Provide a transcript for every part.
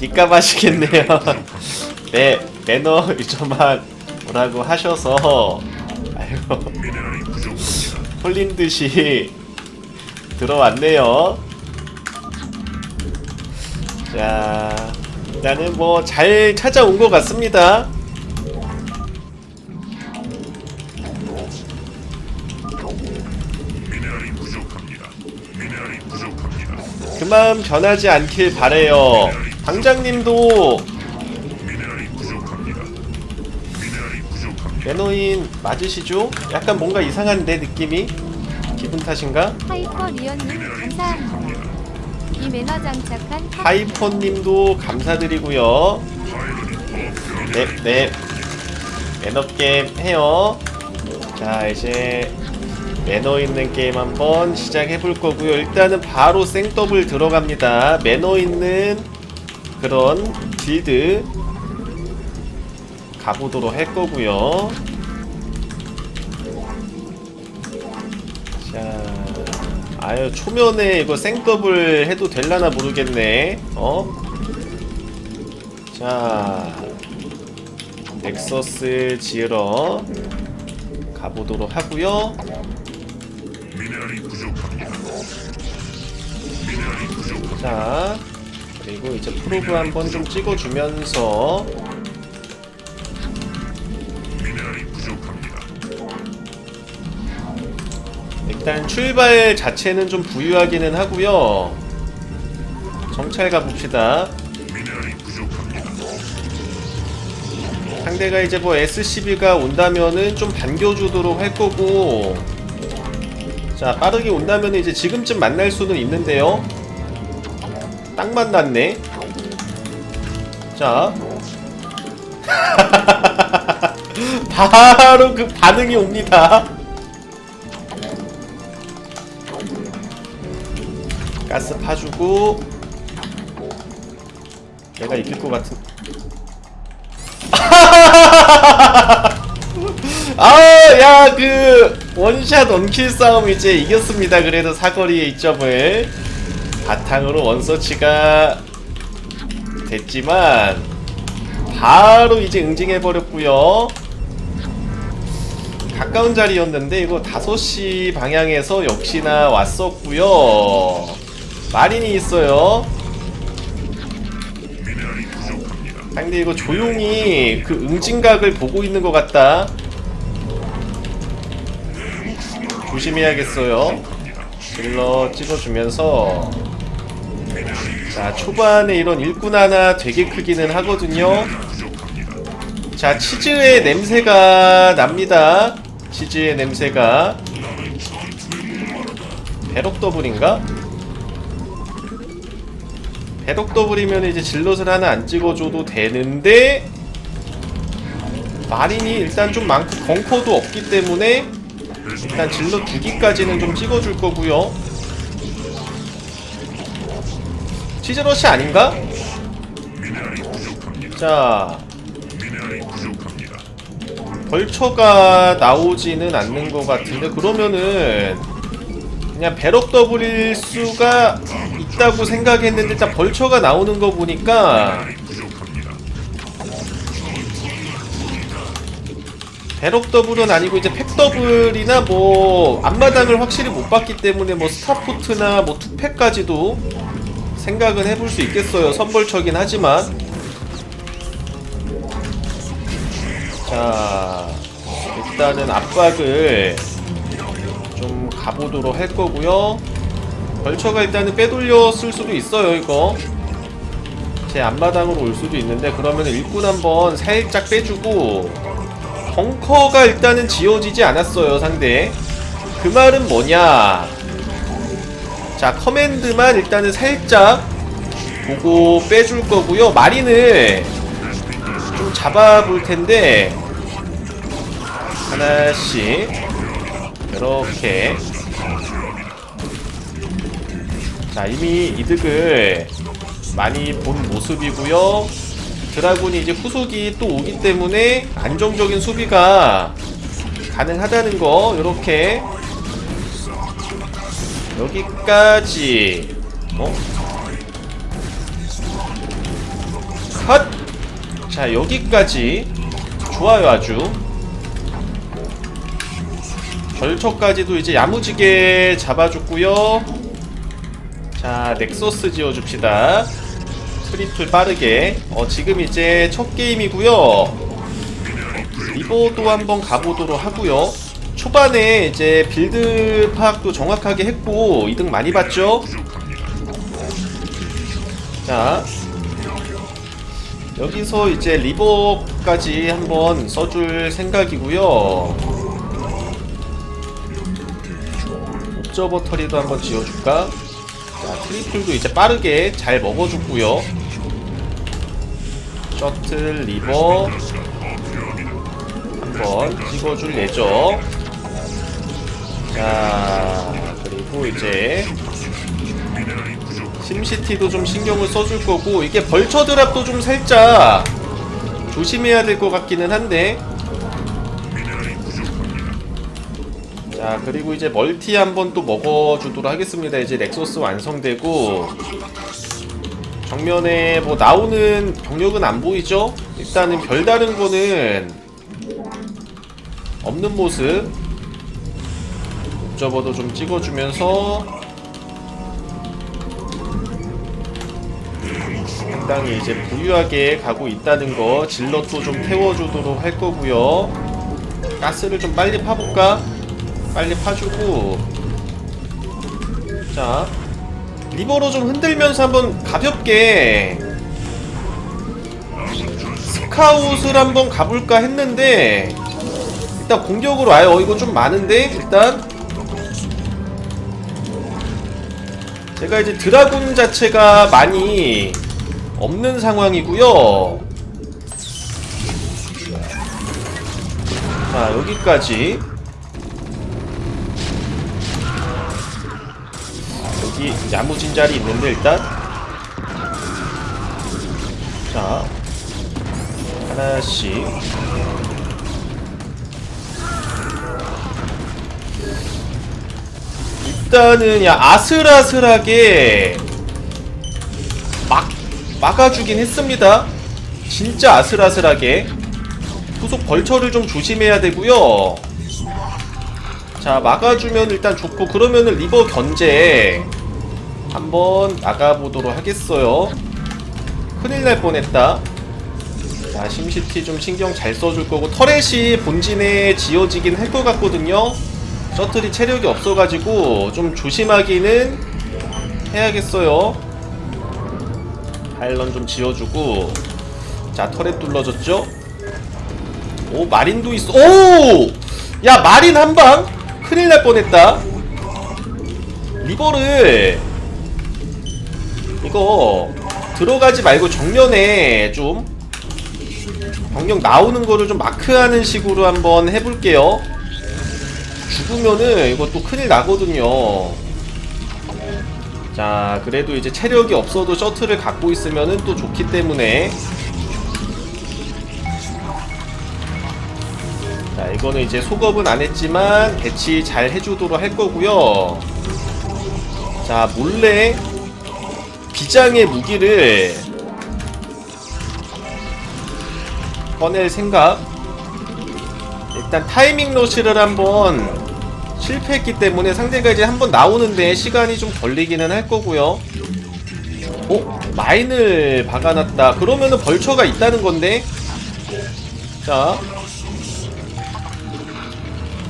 니값 하시겠네요. 네, 매너 유저만 오라고 하셔서 아이고 홀린 듯이 들어왔네요. 자, 일단은 뭐 잘 찾아온 것 같습니다. 그만 변하지 않길 바래요. 부족합니다. 매너인 맞으시죠? 약간 뭔가 이상한데 느낌이 기분 탓인가? 하이퍼 리언님 감사합니다. 이 매너 장착한 하이퍼님도 감사드리고요. 네, 네. 매너 게임 해요. 자, 이제 매너 있는 게임 한번 시작해 볼 거고요. 일단은 바로 생더블 들어갑니다. 매너 있는 그런 빌드 가보도록 할 거고요. 자, 아유 초면에 이거 생더블 해도 될라나 모르겠네. 어? 자, 넥서스 지으러 가보도록 하고요. 자, 그리고 이제 프로브 한번 좀 찍어주면서 미네랄이 부족합니다. 일단 출발 자체는 좀 부유하기는 하고요. 정찰 가봅시다. 미네랄이 부족합니다. 상대가 이제 뭐 SCB가 온다면은 좀 반겨주도록 할 거고 자 빠르게 온다면 이제 지금쯤 만날 수는 있는데요 딱 만났네 자 바로 그 반응이 옵니다 가스 파주고 내가 이길 것 같은 아, 야, 그, 원샷 원킬 싸움 이제 이겼습니다. 그래도 사거리의 이점을. 바탕으로 원서치가 됐지만, 바로 이제 응징해버렸고요 가까운 자리였는데, 이거 5시 방향에서 역시나 왔었고요 마린이 있어요. 부족합니다. 상대 이거 조용히 그 응징각을 보고 있는 것 같다. 조심해야겠어요. 질러 찍어주면서 자 초반에 이런 일꾼 하나 되게 크기는 하거든요. 자 치즈의 냄새가 납니다. 치즈의 냄새가 배럭 더블인가? 배럭 더블이면 이제 질럿을 하나 안 찍어줘도 되는데 마린이 일단 좀 많고 벙커도 없기 때문에 일단 질럿 두 기까지는 좀 찍어줄 거고요. 치즈러시 아닌가? 자. 벌처가 나오지는 않는 것 같은데 그러면은 그냥 배럭 더블일 수가 있다고 생각했는데 자 벌처가 나오는 거 보니까. 배럭 더블은 아니고 이제 팩 더블이나 뭐 앞마당을 확실히 못 봤기 때문에 뭐 스타포트나 뭐 투팩까지도 생각은 해볼 수 있겠어요. 선벌처긴 하지만. 자 일단은 압박을 좀 가보도록 할 거고요. 벌처가 일단은 빼돌려 쓸 수도 있어요 이거. 제 앞마당으로 올 수도 있는데 그러면 일꾼 한번 살짝 빼주고 벙커가 일단은 지어지지 않았어요 상대 그 말은 뭐냐 자 커맨드만 일단은 살짝 보고 빼줄 거고요. 마린을 좀 잡아볼 텐데 하나씩 이렇게. 자 이미 이득을 많이 본 모습이고요. 드라군이 이제 후속이 또 오기 때문에 안정적인 수비가 가능하다는 거 이렇게 여기까지 어? 컷! 자, 여기까지. 좋아요, 아주. 벌처까지도 이제 야무지게 잡아줬고요 자, 넥서스 지어줍시다. 트리플 빠르게. 어, 지금 이제 첫 게임이고요 리버 도 한번 가보도록 하고요 초반에 이제 빌드 파악도 정확하게 했고 이득 많이 봤죠? 자 여기서 이제 리버까지 한번 써줄 생각이고요 옵저버터리도 한번 지어줄까? 자 트리플도 이제 빠르게 잘 먹어줬고요 셔틀 리버 한번 찍어줄 예정 자 그리고 이제 심시티도 좀 신경을 써줄 거고 이게 벌처 드랍도 좀 살짝 조심해야 될 것 같기는 한데. 자 그리고 이제 멀티 한번 또 먹어주도록 하겠습니다. 이제 넥서스 완성되고. 정면에 뭐 나오는 병력은 안 보이죠? 일단은 별다른 거는 없는 모습 옵저버도 좀 찍어주면서 상당히 이제 부유하게 가고 있다는 거 질럿도 좀 태워주도록 할 거고요 가스를 좀 빨리 파볼까? 빨리 파주고 자 리버로 좀 흔들면서 한번 가볍게 스카웃을 한번 가볼까 했는데 일단 공격으로 와요. 어, 이거 좀 많은데 일단 제가 이제 드라군 자체가 많이 없는 상황이고요. 자 여기까지. 여기 야무진 자리 있는데 일단. 자 하나씩 일단은 야 아슬아슬하게 막 막아주긴 했습니다. 진짜 아슬아슬하게 후속 벌처를 좀 조심해야 되고요. 자 막아주면 일단 좋고 그러면은 리버 견제 한번 나가보도록 하겠어요. 큰일 날 뻔했다. 자 심시티 좀 신경 잘 써줄 거고 터렛이 본진에 지어지긴 할 것 같거든요. 셔틀이 체력이 없어가지고 좀 조심하기는 해야겠어요. 파일런 좀 지어주고 자 터렛 둘러졌죠? 오 마린도 있어 오! 야 마린 한방 큰일 날 뻔했다 리버를 이거 들어가지 말고 정면에 좀 병력 나오는 거를 좀 마크하는 식으로 한번 해볼게요 죽으면은 이거 또 큰일 나거든요. 자 그래도 이제 체력이 없어도 셔틀을 갖고 있으면은 또 좋기 때문에. 자 이거는 이제 속업은 안 했지만 배치 잘 해주도록 할 거고요. 자 몰래 비장의 무기를 꺼낼 생각 일단 타이밍 러시를 한번 실패했기 때문에 상대가 이제 한번 나오는데 시간이 좀 걸리기는 할 거고요. 어? 마인을 박아놨다. 그러면은 벌처가 있다는 건데. 자.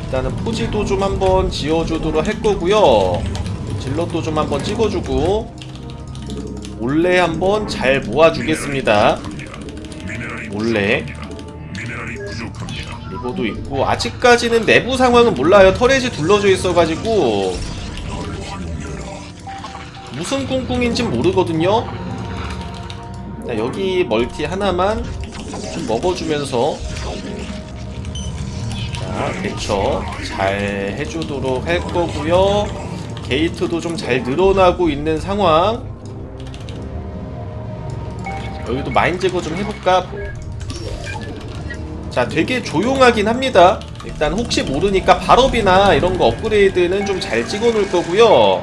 일단은 포지도 좀 한번 지어주도록 할 거고요. 질럿도 좀 한번 찍어주고 몰래 한번 잘 모아주겠습니다. 몰래 리버도 있고 아직까지는 내부 상황은 몰라요. 터렛이 둘러져 있어가지고. 무슨 꿍꿍인진 모르거든요. 자, 여기 멀티 하나만 좀 먹어주면서. 자 대처 잘 해주도록 할 거고요. 게이트도 좀 잘 늘어나고 있는 상황. 여기도 마인 제거 좀 해볼까 자 되게 조용하긴 합니다. 일단 혹시 모르니까 발업이나 이런 거 업그레이드는 좀 잘 찍어 놓을 거고요.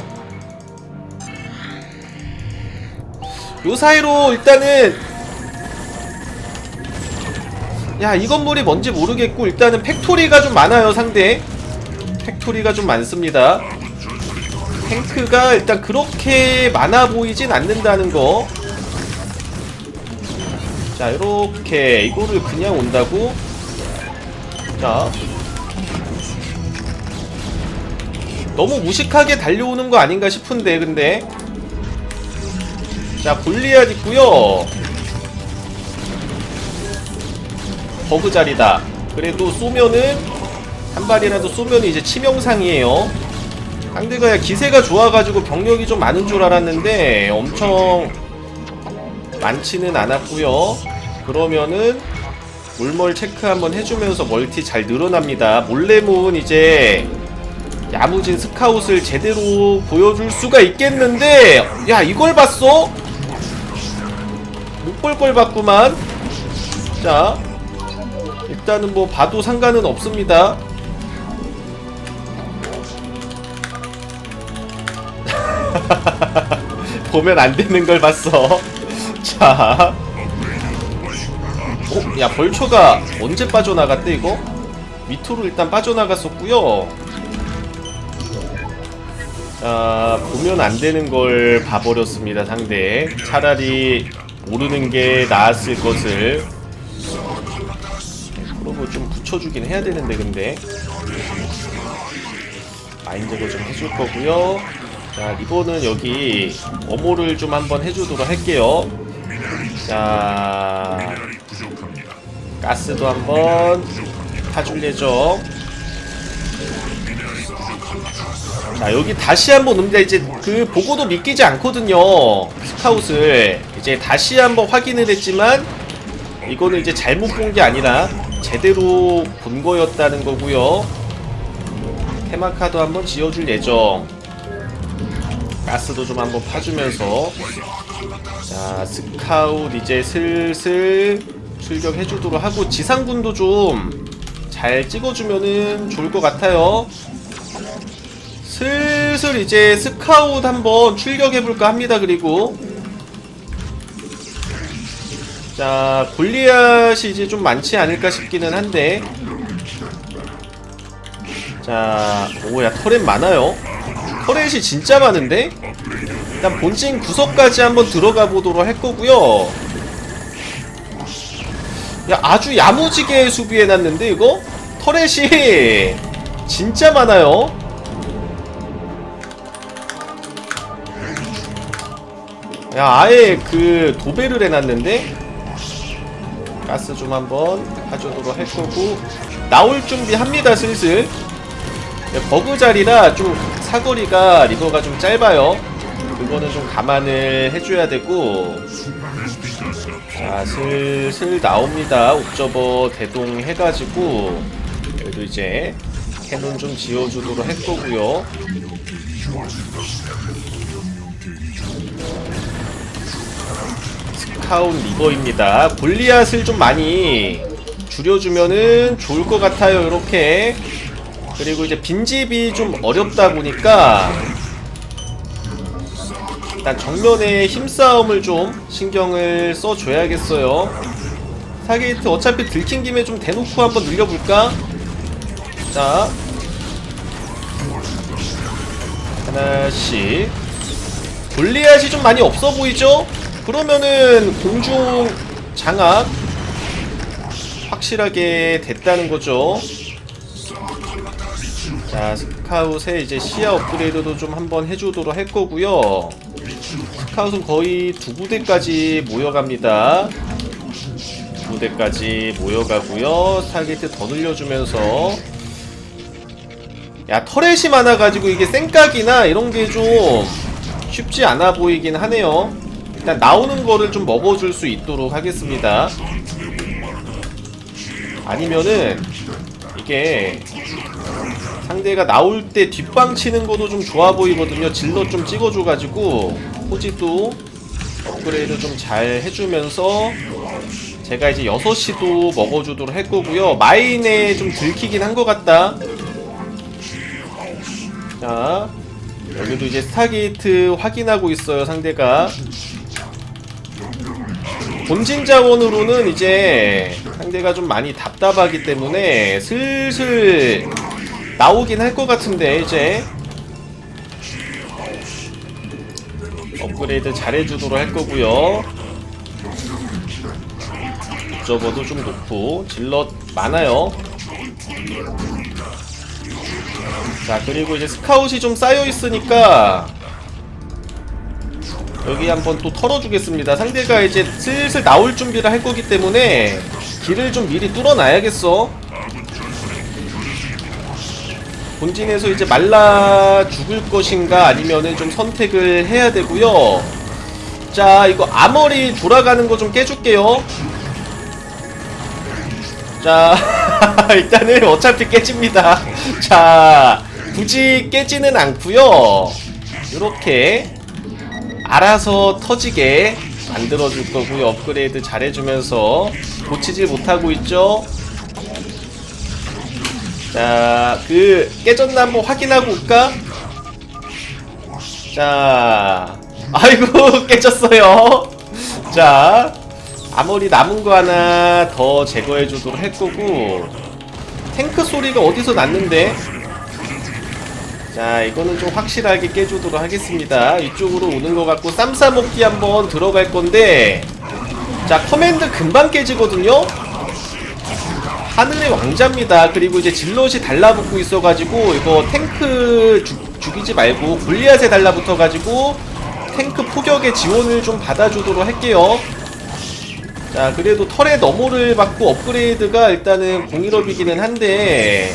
요 사이로 일단은 야 이 건물이 뭔지 모르겠고 일단은 팩토리가 좀 많아요 상대. 팩토리가 좀 많습니다. 탱크가 일단 그렇게 많아 보이진 않는다는 거. 자, 이렇게 이거를 그냥 온다고. 자. 너무 무식하게 달려오는 거 아닌가 싶은데, 근데. 자, 골리앗 있고요. 버그 자리다. 그래도 쏘면은 한 발이라도 쏘면 이제 치명상이에요. 상대가 기세가 좋아가지고 병력이 좀 많은 줄 알았는데 엄청 많지는 않았고요 그러면은 물멀 체크 한번 해주면서 멀티 잘 늘어납니다 몰래 모은 이제 야무진 스카웃을 제대로 보여줄 수가 있겠는데 야 이걸 봤어? 못 볼 걸 봤구만 자 일단은 뭐 봐도 상관은 없습니다 보면 안 되는 걸 봤어. 자. 어, 야, 벌초가 언제 빠져나갔대, 이거? 밑으로 일단 빠져나갔었고요 자, 보면 안 되는 걸 봐버렸습니다, 상대. 차라리 모르는 게 나았을 것을. 그러고 좀 붙여주긴 해야 되는데, 근데. 마인드를 좀 해줄 거고요 자 리버는 여기 어모를 좀 한번 해주도록 할게요 자. 가스도 한번 타줄 예정 자 여기 다시 한번 옵니다. 이제 그 보고도 믿기지 않거든요 스카웃을. 이제 다시 한번 확인을 했지만 이거는 이제 잘못 본 게 아니라 제대로 본 거였다는 거고요. 테마카도 한번 지어줄 예정. 가스도 좀 한번 파주면서 자 스카웃 이제 슬슬 출격해주도록 하고 지상군도 좀 잘 찍어주면은 좋을 것 같아요. 슬슬 이제 스카웃 한번 출격해볼까 합니다 그리고. 자 골리앗이 이제 좀 많지 않을까 싶기는 한데. 자 오야 터렛 많아요. 터렛이 진짜 많은데 일단 본진 구석까지 한번 들어가 보도록 할 거고요. 야 아주 야무지게 수비해놨는데 이거? 터렛이 진짜 많아요. 야 아예 그 도배를 해놨는데? 가스 좀 한번 가져도록 할 거고. 나올 준비합니다 슬슬. 네, 버그 자리라 좀 사거리가 리버가 좀 짧아요 그거는 좀 감안을 해줘야 되고. 자 슬슬 나옵니다. 옵저버 대동 해가지고. 그래도 이제 캐논 좀 지어주도록 할 거고요. 스카웃 리버입니다. 골리앗을 좀 많이 줄여주면은 좋을 것 같아요 이렇게. 그리고 이제 빈집이 좀 어렵다 보니까 일단 정면에 힘싸움을 좀 신경을 써줘야겠어요. 사게이트 어차피 들킨 김에 좀 대놓고 한번 늘려볼까? 자. 하나씩. 골리앗이 좀 많이 없어 보이죠? 그러면은 공중 장악 확실하게 됐다는 거죠. 자 스카웃의 이제 시야 업그레이드도 좀 한번 해주도록 할 거고요 스카웃은 거의 두 부대까지 모여갑니다. 두 부대까지 모여가고요. 타겟트 더 늘려주면서. 야 터렛이 많아가지고 이게 생각이나 이런 게 좀 쉽지 않아 보이긴 하네요. 일단 나오는 거를 좀 먹어줄 수 있도록 하겠습니다. 아니면은 이게 상대가 나올 때 뒷방 치는 것도 좀 좋아 보이거든요. 질러 좀 찍어줘가지고 포지도 업그레이드 좀 잘 해주면서 제가 이제 6시도 먹어주도록 할 거고요. 마인에 좀 들키긴 한 것 같다. 자, 여기도 이제 스타게이트 확인하고 있어요, 상대가. 본진 자원으로는 이제 상대가 좀 많이 답답하기 때문에 슬슬 나오긴 할 것 같은데 이제 업그레이드 잘해주도록 할 거고요 접어도 좀 높고 질럿 많아요 자 그리고 이제 스카웃이 좀 쌓여 있으니까 여기 한번 또 털어주겠습니다. 상대가 이제 슬슬 나올 준비를 할 거기 때문에 길을 좀 미리 뚫어놔야겠어. 본진에서 이제 말라 죽을 것인가 아니면은 좀 선택을 해야 되고요. 자 이거 아머리 돌아가는 거 좀 깨줄게요. 자 일단은 어차피 깨집니다. 자 굳이 깨지는 않고요. 이렇게 알아서 터지게 만들어줄 거고요. 업그레이드 잘해주면서 고치질 못하고 있죠. 자, 그 깨졌나 한번 확인하고 올까? 자, 아이고 깨졌어요. 자, 아무리 남은 거 하나 더 제거해 주도록 할 거고 탱크 소리가 어디서 났는데? 자 이거는 좀 확실하게 깨주도록 하겠습니다 이쪽으로 오는 것 같고 쌈 싸먹기 한번 들어갈 건데 자 커맨드 금방 깨지거든요 하늘의 왕자입니다 그리고 이제 질럿이 달라붙고 있어가지고 이거 탱크 죽, 죽이지 말고 골리앗에 달라붙어가지고 탱크 포격의 지원을 좀 받아주도록 할게요 자 그래도 털의 너머를 받고 업그레이드가 일단은 공일업이기는 한데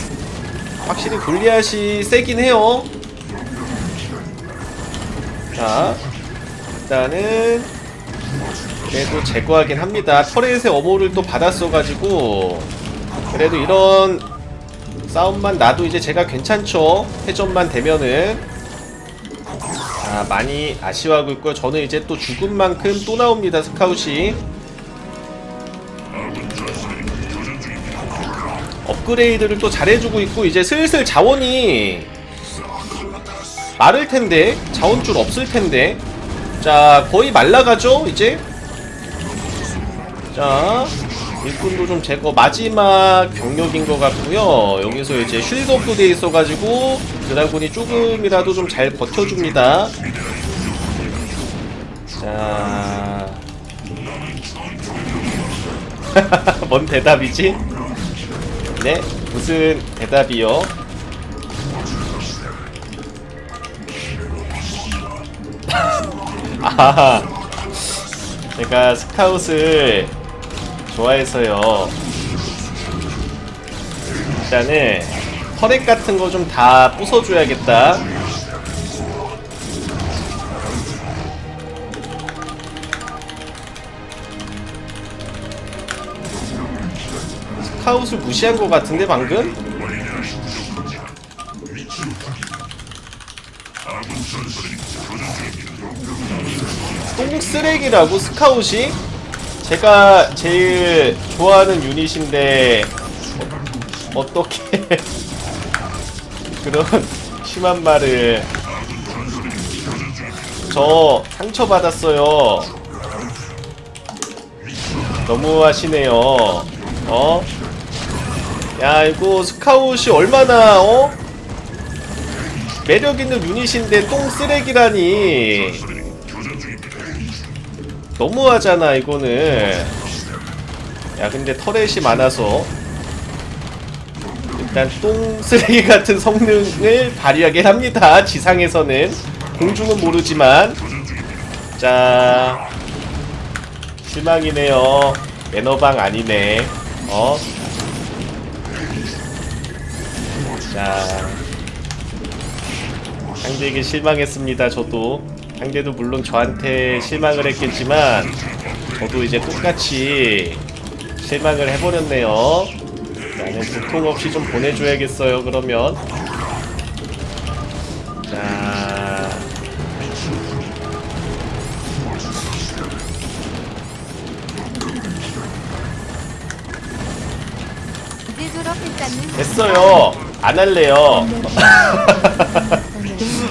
확실히 골리앗이 세긴 해요. 자, 일단은 그래도 제거하긴 합니다. 터렛의 어모를 또 받았어가지고 그래도 이런 싸움만 나도 이제 제가 괜찮죠. 회전만 되면은 자 많이 아쉬워하고 있고요. 저는 이제 또 죽은 만큼 또 나옵니다. 스카웃이 업그레이드를 또 잘해주고 있고 이제 슬슬 자원이 마를 텐데 자원줄 없을 텐데 자 거의 말라가죠 이제 자 일꾼도 좀 제거 마지막 병력인 것 같고요 여기서 이제 쉴드업도 돼 있어가지고 드라군이 조금이라도 좀 잘 버텨줍니다 자 뭔 대답이지? 네, 무슨 대답이요? 아, 제가 스카웃을 좋아해서요. 일단은 터렛 같은 거 좀 다 부숴줘야겠다. 스카웃을 무시한 것 같은데 방금? 똥 쓰레기라고 스카웃이? 제가 제일 좋아하는 유닛인데 어, 어떻게 그런 심한 말을 저 상처받았어요 너무하시네요 어? 야 이거 스카웃이 얼마나 어? 매력 있는 유닛인데 똥 쓰레기라니 너무하잖아 이거는. 야 근데 터렛이 많아서 일단 똥 쓰레기 같은 성능을 발휘하게 합니다. 지상에서는. 공중은 모르지만. 자 실망이네요. 매너방 아니네. 어? 자 상대에게 실망했습니다 저도 상대도 물론 저한테 실망을 했겠지만 저도 이제 똑같이 실망을 해버렸네요. 나는 고통 없이 좀 보내줘야겠어요 그러면. 자. 됐어요. 안 할래요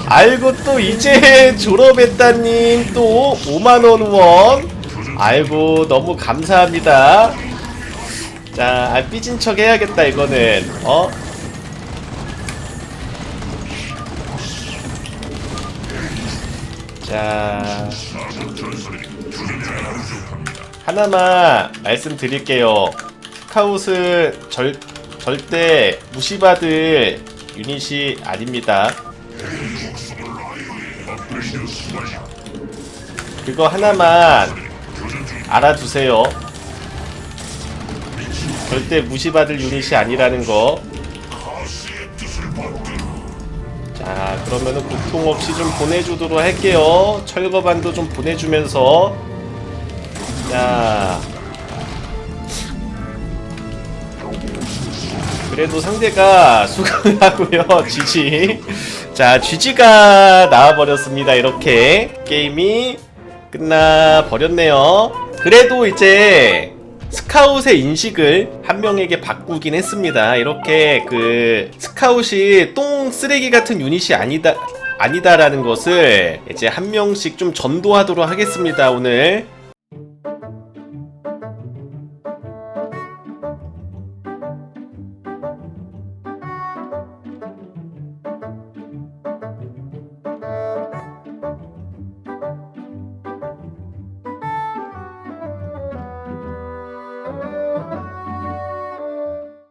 알고 또 이제 졸업했다님 또 5만원 후원 아이고 너무 감사합니다. 자, 아, 삐진 척 해야겠다 이거는. 어? 자, 하나만 말씀드릴게요. 스카웃은 절, 절대 무시받을 유닛이 아닙니다. 그거 하나만 알아두세요. 절대 무시받을 유닛이 아니라는 거. 자, 그러면은 고통 없이 좀 보내주도록 할게요. 철거반도 좀 보내주면서. 자. 그래도 상대가 수긍을 하고요. GG. 자, GG가 나와버렸습니다. 이렇게. 게임이 끝나 버렸네요. 그래도 이제 스카웃의 인식을 한 명에게 바꾸긴 했습니다. 이렇게 그 스카웃이 똥 쓰레기 같은 유닛이 아니다 아니다라는 것을 이제 한 명씩 좀 전도하도록 하겠습니다. 오늘